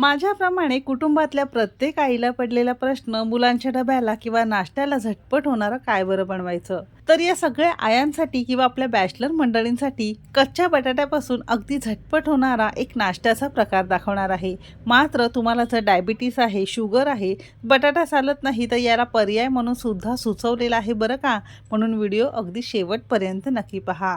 माझ्याप्रमाणे कुटुंबातल्या प्रत्येक आईला पडलेला प्रश्न मुलांच्या डब्याला किंवा नाश्त्याला झटपट होणारं काय बरं बनवायचं? तर या सगळ्या आयांसाठी किंवा आपल्या बॅचलर मंडळींसाठी कच्च्या बटाट्यापासून अगदी झटपट होणारा एक नाश्त्याचा प्रकार दाखवणार आहे. मात्र तुम्हाला जर डायबिटीस आहे शुगर आहे बटाटा चालत नाही तर याला पर्याय म्हणून सुद्धा सुचवलेला आहे बरं का? म्हणून व्हिडिओ अगदी शेवटपर्यंत नक्की पहा.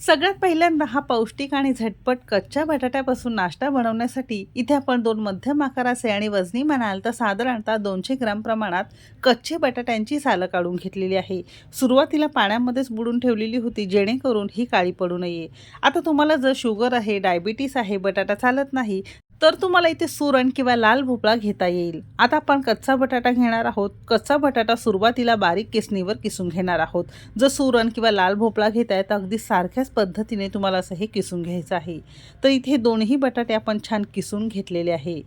सगळ्यात पहिल्यांदा हा पौष्टिक आणि झटपट कच्च्या बटाट्यापासून नाश्ता बनवण्यासाठी इथे आपण दोन मध्यम आकाराचे आणि वजनी म्हणाल तर साधारणतः दोनशे ग्राम प्रमाणात कच्चे बटाट्यांची सालं काढून घेतलेली आहे. सुरुवातीला पाण्यामध्येच बुडून ठेवलेली होती जेणेकरून ही काळी पडू नये. आता तुम्हाला जर शुगर आहे डायबिटीस आहे बटाटा चालत नाही तर तुम्हाला इथे सुरण किंवा लाल भोपळा घेता येईल. आता आपण कच्चा बटाटा घेणार आहोत. कच्चा बटाटा सुरुवातीला बारीक किसणीवर किसून घेणार आहोत. जर सुरण किंवा लाल भोपळा घेताय तर अगदी सारख्याच पद्धतीने तुम्हाला असं हे किसून घ्यायचं आहे. तर इथे दोन्ही बटाटे आपण छान किसून घेतलेले आहे.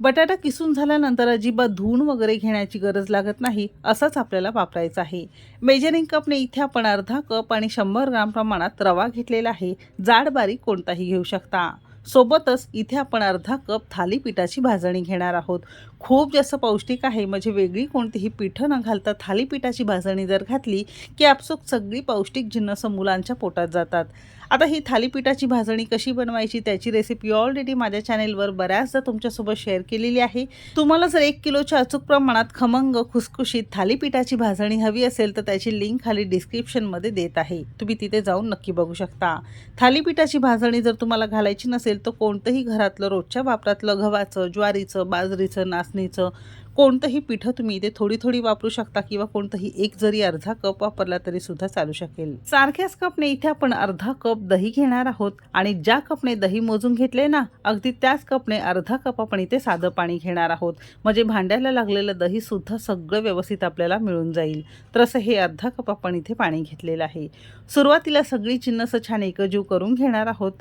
बटाटा किसून झाल्यानंतर अजिबात धुवून वगैरे घेण्याची गरज लागत नाही असंच आपल्याला वापरायचं आहे. मेजरिंग कपने इथे आपण अर्धा कप आणि शंभर ग्राम प्रमाणात रवा घेतलेला आहे. जाड बारीक कोणताही घेऊ शकता. सोबतच इथे आपण अर्धा कप थालीपीठाची भाजणी घेणार आहोत. खूप जास्त पौष्टिक आहे म्हणजे वेगळी कोणतीही पिठं न घालता थालीपीठाची भाजणी जर घातली की आपसूक सगळी पौष्टिक जिन्नस मुलांच्या पोटात जातात. आता ही थालीपीठाची भाजणी कशी बनवायची त्याची रेसिपी ऑलरेडी माझ्या चॅनेलवर बऱ्याचदा तुमच्यासोबत शेअर केलेली आहे. तुम्हाला जर एक किलोच्या अचूक प्रमाणात खमंग खुसखुशीत थालीपीठाची भाजणी हवी असेल तर त्याची लिंक खाली डिस्क्रिप्शनमध्ये देत आहे. तुम्ही तिथे जाऊन नक्की बघू शकता. थालीपीठाची भाजणी जर तुम्हाला घालायची नसेल तर कोणतंही घरातलं रोजच्या वापरातलं गव्हाचं ज्वारीचं बाजरीचं नाचणीचं कोणतंही पिठं तुम्ही इथे थोडी थोडी वापरू शकता किंवा कोणतंही एक जरी अर्धा कप वापरला तरी सुद्धा चालू शकेल. सारख्याच कपने इथे आपण अर्धा कप दही घेणार आहोत आणि ज्या कपने दही मोजून घेतले ना अगदी त्याच कपने अर्धा कप आपण इथे साधं पाणी घेणार आहोत. म्हणजे भांड्याला लागलेलं दही सुद्धा सगळं व्यवस्थित आपल्याला मिळून जाईल. तर असं हे अर्धा कप आपण इथे पाणी घेतलेलं आहे. सुरुवातीला सगळी जिन्नस छान एकजीव करून घेणार आहोत.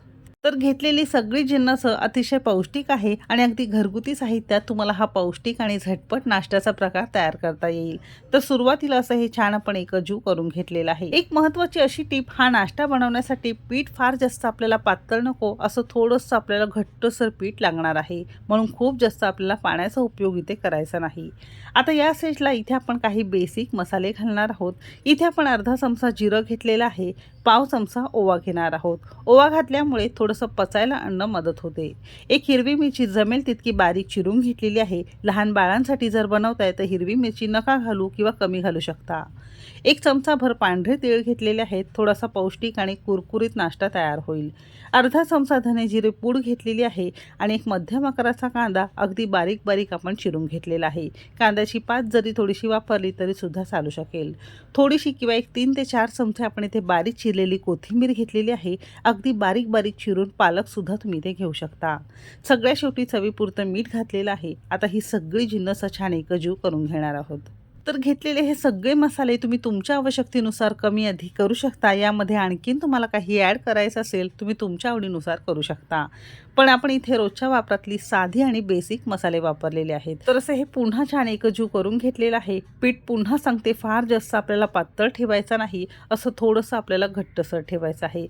तर घेतलेली सगळी जिन्नस अतिशय पौष्टिक आहे आणि अगदी घरगुती साहित्यात तुम्हाला हा पौष्टिक आणि झटपट नाश्त्याचा प्रकार तयार करता येईल. तर सुरुवातीला असं हे छान आपण एकजीव करून घेतलेलं आहे. एक महत्त्वाची अशी टीप हा नाश्ता बनवण्यासाठी पीठ फार जास्त आपल्याला पातळ नको असं थोडंसं आपल्याला घट्टसर पीठ लागणार आहे. म्हणून खूप जास्त आपल्याला पाण्याचा उपयोग इथे करायचा नाही. आता या स्टेजला इथे आपण काही बेसिक मसाले घालणार आहोत. इथे आपण अर्धा चमचा जिरं घेतलेला आहे. पाव चमचा ओवा घेणार आहोत. ओवा घातल्यामुळे थोडं थोडंसं पचायला अन्न मदत होते. एक हिरवी मिरची जमेल तितकी बारीक चिरून घेतलेली आहे. लहान बाळांसाठी जर बनवताय तर हिरवी मिरची नका घालू किंवा कमी घालू शकता. एक चमचाभर पांढरे तीळ घेतलेले आहेत. थोडासा पौष्टिक आणि कुरकुरीत नाश्ता तयार होईल. अर्धा चमचा धने जिरे पूड घेतलेली आहे आणि एक मध्यम आकाराचा कांदा अगदी बारीक बारीक आपण चिरून घेतलेला आहे. कांद्याची पात जरी थोडीशी वापरली तरी सुद्धा चालू शकेल. थोडीशी किंवा एक तीन ते चार चमचे आपण इथे बारीक चिरलेली कोथिंबीर घेतलेली आहे. अगदी बारीक बारीक चिरून पालकसुद्धा तुम्ही ते घेऊ शकता. सगळ्या शेवटी चवीपुरतं मीठ घातलेलं आहे. आता ही सगळी जिन्नस छान एकजीव करून घेणार आहोत. तर घेतलेले हे सगळे मसाले तुम्ही तुमच्या आवश्यकतेनुसार कमी अधिक करू शकता. यामध्ये आणखीन तुम्हाला काही ॲड करायचं असेल तुम्ही तुमच्या आवडीनुसार करू शकता. पण आपण इथे रोजच्या वापरातली साधी आणि बेसिक मसाले वापरलेले आहेत. तर असं हे पुन्हा छान एकजीव करून घेतलेलं आहे. पीठ पुन्हा सांगते फार जास्त आपल्याला पातळ ठेवायचं नाही. असं थोडंसं आपल्याला घट्टसर ठेवायचं आहे.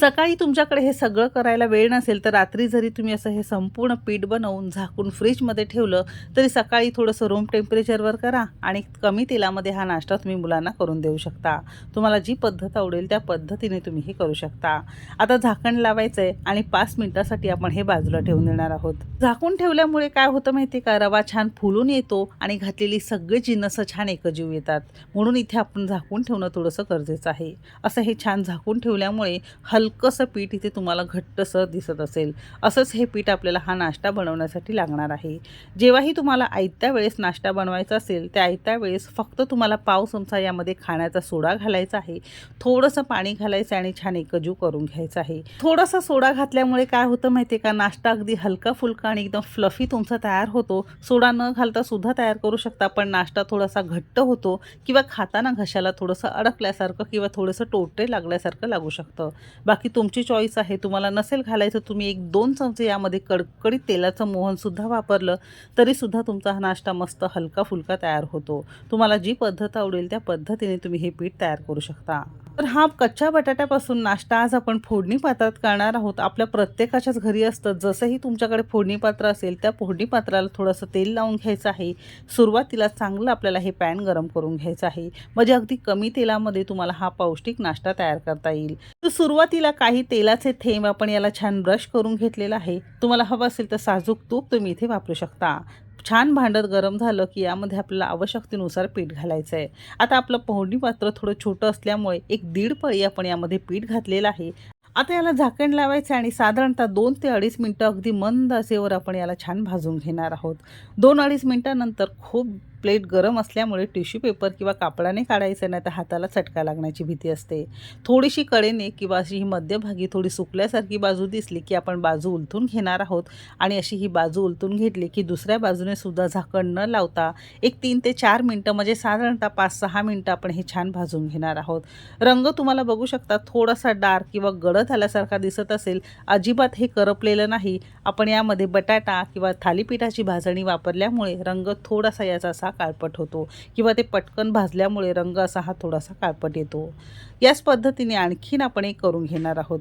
सकाळी तुमच्याकडे हे सगळं करायला वेळ नसेल तर रात्री जरी तुम्ही असं हे संपूर्ण पीठ बनवून झाकून फ्रीजमध्ये ठेवलं तरी सकाळी थोडंसं रूम टेम्परेचरवर करा आणि कमी तेलामध्ये हा नाश्ता तुम्ही मुलांना करून देऊ शकता. तुम्हाला जी पद्धत आवडेल त्या पद्धतीने तुम्ही हे करू शकता. आता झाकण लावायचं आहे आणि पाच मिनिटासाठी आपण हे बाजूला ठेवून देणार आहोत. झाकून ठेवल्यामुळे काय होतं माहिती का? रवा छान फुलून येतो आणि घातलेली सगळी जिन्नस छान एकजीव येतात. म्हणून इथे आपण झाकून ठेवणं थोडंसं गरजेचं आहे. असं हे छान झाकून ठेवल्यामुळे हल हलकंसं पीठ इथे तुम्हाला घट्टसं दिसत असेल. असंच हे पीठ आपल्याला हा नाश्ता बनवण्यासाठी लागणार आहे. जेव्हाही तुम्हाला आयत्या वेळेस नाश्ता बनवायचा असेल त्या आयत्या वेळेस फक्त तुम्हाला पाव चमचा यामध्ये खाण्याचा सोडा घालायचा आहे. थोडंसं पाणी घालायचं आणि छान एकजू करून घ्यायचं आहे. थोडासा सोडा घातल्यामुळे काय होतं माहिती माहिती आहे का? नाश्ता अगदी हलका फुलका आणि एकदम फ्लफी तुमचा तयार होतो. सोडा न घालता सुद्धा तयार करू शकता पण नाश्ता थोडासा घट्ट होतो किंवा खाताना घशाला थोडंसं अडकल्यासारखं किंवा थोडंसं टोटे लागल्यासारखं लागू शकतं. बाकी बाकी तुमची चॉईस आहे. तुम्हाला नसेल घालायचं तुम्ही एक दोन चमचे यामध्ये कडकडीत तेलाचं मोहनसुद्धा वापरलं तरीसुद्धा तुमचा हा नाश्ता मस्त हलका फुलका तयार होतो. तुम्हाला जी पद्धत आवडेल त्या पद्धतीने तुम्ही हे पीठ तयार करू शकता. तर हा कच्च्या बटाट्यापासून नाश्ता आज आपण फोडणी पात्रात करणार आहोत. आपल्या प्रत्येकाच्याच घरी असतं. जसंही तुमच्याकडे फोडणी पात्र असेल त्या फोडणी पात्राला थोडंसं तेल लावून घ्यायचं आहे. सुरुवातीला चांगलं आपल्याला हे पॅन गरम करून घ्यायचं आहे. म्हणजे अगदी कमी तेलामध्ये तुम्हाला हा पौष्टिक नाश्ता तयार करता येईल. तर सुरुवातीला काही तेलाचे थेंब आपण याला छान ब्रश करून घेतलेला आहे. तुम्हाला हवं असेल तर साजूक तूप तुम्ही इथे वापरू शकता. छान भांडत गरम झालं की यामध्ये आपल्याला आवश्यकतेनुसार पीठ घालायचं आहे आता आपलं पोहणी पात्र थोडं छोटं असल्यामुळे एक दीड पळी आपण यामध्ये पीठ घातलेलं आहे. आता याला झाकण लावायचं आणि साधारणतः दोन ते अडीच मिनटं अगदी मंद असेवर आपण याला छान भाजून घेणार आहोत. दोन अडीच मिनटानंतर खूप प्लेट गरम असल्यामुळे टिश्यू पेपर किंवा कापडाने काढायचं नाही तर हाताला चटका लागण्याची भीती असते. थोडीशी कडेने किंवा अशी ही मध्यभागी थोडी सुकल्यासारखी बाजू दिसली की आपण बाजू उलथून घेणार आहोत आणि अशी ही बाजू उलथून घेतली की दुसऱ्या बाजूने सुद्धा झाकण न लावता एक तीन ते चार मिनटं म्हणजे साधारणतः पाच सहा मिनटं आपण हे छान भाजून घेणार आहोत. रंग तुम्हाला बघू शकता थोडासा डार्क किंवा गडद आल्यासारखा दिसत असेल. अजिबात हे करपलेलं नाही. आपण यामध्ये बटाटा किंवा थालीपीठाची भाजणी वापरल्यामुळे रंग थोडासा याचा असा काळपट होतो किंवा ते पटकन भाजल्यामुळे रंग असा हा थोडासा काळपट येतो. याच पद्धतीने आणखीन आपण एक करून घेणार आहोत.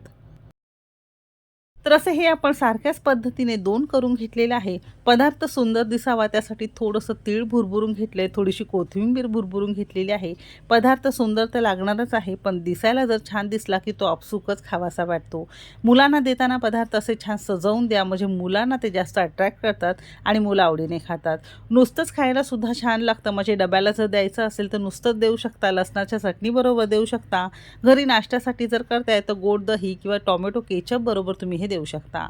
तर असं हे आपण सारख्याच पद्धतीने दोन करून घेतलेले आहे. पदार्थ सुंदर दिसावा त्यासाठी थोडंसं तीळ भुरभुरून घेतलं आहे थोडीशी कोथिंबीर भुरभुरून घेतलेली आहे. पदार्थ सुंदर तर लागणारच आहे पण दिसायला जर छान दिसला की तो आपसुकच खावासा वाटतो. मुलांना देताना पदार्थ असे छान सजवून द्या म्हणजे मुलांना ते जास्त अट्रॅक्ट करतात आणि मुलं आवडीने खातात. नुसतंच खायला सुद्धा छान लागतं म्हणजे डब्याला जर द्यायचं असेल तर नुसतंच देऊ शकता लसणाच्या चटणीबरोबर देऊ शकता. घरी नाश्त्यासाठी जर करताय तर गोड दही किंवा टॉमॅटो केचप बरोबर तुम्ही हे देऊ शकता.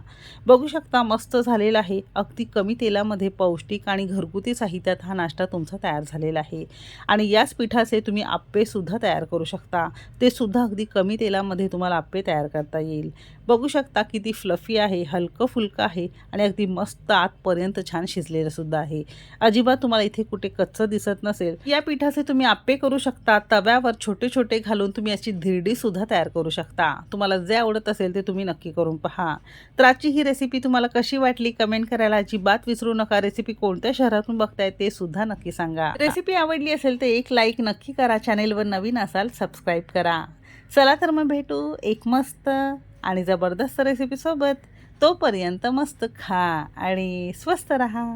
बघू शकता मस्त झालेला आहे. अगदी कमी तेलामध्ये पौष्टिक आणि घरगुती साहित्यात हा नाश्ता तुमचा तयार झालेला आहे. आणि याच पिठाचे तुम्ही आप्पेसुद्धा तयार करू शकता. ते सुद्धा अगदी कमी तेलामध्ये तुम्हाला आप्पे तयार करता येईल. बघू शकता किती फ्लफी आहे हलकं फुलकं आहे आणि अगदी मस्त आतपर्यंत छान शिजलेलं सुद्धा आहे. अजिबात तुम्हाला इथे कुठे कच्चं दिसत नसेल. या पिठाचे तुम्ही आप्पे करू शकता. तव्यावर छोटे छोटे घालून तुम्ही अशी धिरडी सुद्धा तयार करू शकता. तुम्हाला जे आवडत असेल ते तुम्ही नक्की करून पहा. पहा तर आजची ही रेसिपी तुम्हाला कशी वाटली? कमेंट करायला अजिबात विसरू नका. रेसिपी कोणत्या शहरातून बघताय ते सुद्धा नक्की सांगा. रेसिपी आवडली असेल तर एक लाईक नक्की करा. चॅनेलवर नवीन असाल सबस्क्राईब करा. चला तर मग भेटू एक मस्त आणि जबरदस्त रेसिपीसोबत तोपर्यंत मस्त खा आणि स्वस्त रहा.